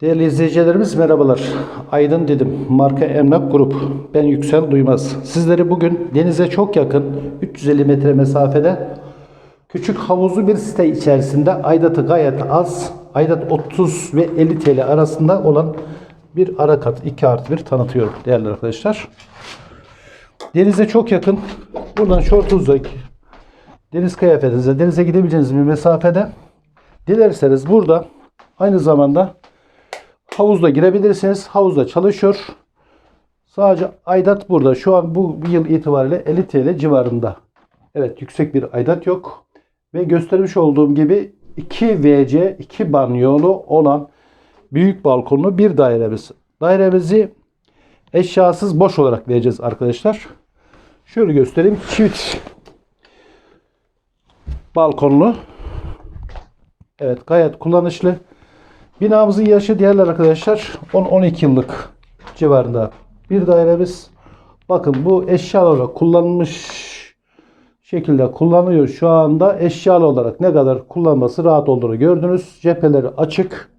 Değerli izleyicilerimiz merhabalar. Aydın dedim. Marka Emlak Grup. Ben Yüksel Duymaz. Sizleri bugün denize çok yakın 350 metre mesafede küçük havuzlu bir site içerisinde aidatı gayet az. Aidat 30 ve 50 TL arasında olan bir ara kat 2 artı 1 tanıtıyorum değerli arkadaşlar. Denize çok yakın. Buradan şortunuzdaki deniz kıyafetinize denize gidebileceğiniz bir mesafede dilerseniz burada aynı zamanda havuzda girebilirsiniz. Havuzda çalışıyor. Sadece aidat burada. Şu an bu yıl itibariyle 50 TL civarında. Evet yüksek bir aidat yok. Ve göstermiş olduğum gibi 2 WC, 2 banyolu olan büyük balkonlu bir dairemiz. Dairemizi eşyasız boş olarak vereceğiz arkadaşlar. Şöyle göstereyim. Çift balkonlu. Evet gayet kullanışlı. Binamızın yaşı değerli arkadaşlar 10-12 yıllık civarında bir dairemiz. Bakın bu eşyalı olarak kullanılmış şekilde kullanılıyor şu anda. Eşyalı olarak ne kadar kullanması rahat olduğunu gördünüz. Cepheleri açık.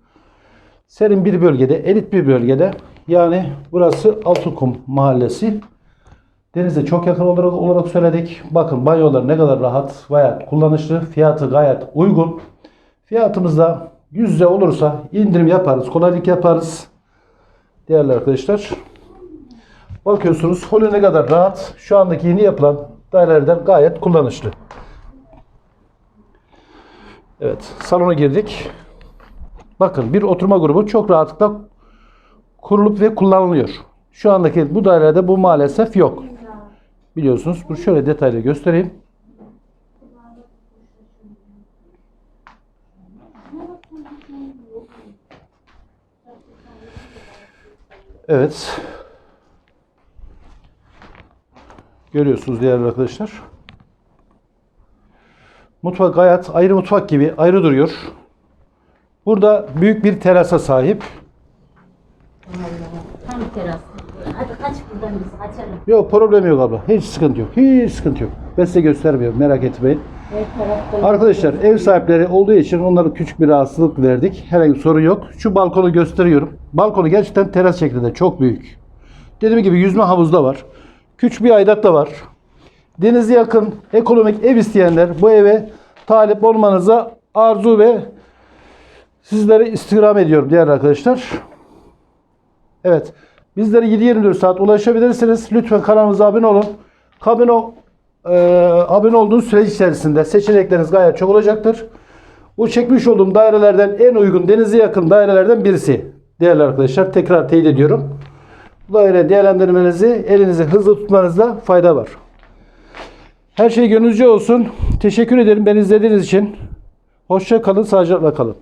Serin bir bölgede, elit bir bölgede. Yani burası Altınkum mahallesi. Denize çok yakın olarak, olarak söyledik. Bakın banyolar ne kadar rahat, gayet kullanışlı. Fiyatı gayet uygun. Fiyatımızda yüzde olursa indirim yaparız, kolaylık yaparız. Değerli arkadaşlar. Bakıyorsunuz holü ne kadar rahat. Şu andaki yeni yapılan dairelerden gayet kullanışlı. Evet, salona girdik. Bakın bir oturma grubu çok rahatlıkla kurulup ve kullanılıyor. Şu andaki bu dairede bu maalesef yok. Biliyorsunuz. Bu şöyle detaylı göstereyim. Evet. Görüyorsunuz değerli arkadaşlar. Mutfak gayet ayrı mutfak gibi ayrı duruyor. Burada büyük bir terasa sahip. Tam teras. Hadi kaç buradan biz açalım. Yok problem yok abla. Hiç sıkıntı yok. Hiç sıkıntı yok. Ben size göstermiyorum. Merak etmeyin. Arkadaşlar ev sahipleri olduğu için onlara küçük bir rahatsızlık verdik. Herhangi bir sorun yok. Şu balkonu gösteriyorum. Balkonu gerçekten teras şeklinde çok büyük. Dediğim gibi yüzme havuzu da var. Küçük bir aidat da var. Denize yakın ekonomik ev isteyenler bu eve talip olmanıza arzu ve sizlere istirham ediyorum diğer arkadaşlar. Evet. Bizlere 7-24 saat ulaşabilirsiniz. Lütfen kanalımıza abone olun. Abone, e, abone olduğunuz süreç içerisinde seçenekleriniz gayet çok olacaktır. Bu çekmiş olduğum dairelerden en uygun denize yakın dairelerden birisi. Değerli arkadaşlar tekrar teyit ediyorum. Bu daire değerlendirmenizi elinizi hızlı tutmanızda fayda var. Her şey gönlünüzce olsun. Teşekkür ederim beni izlediğiniz için. Hoşça kalın, sağlıcakla kalın.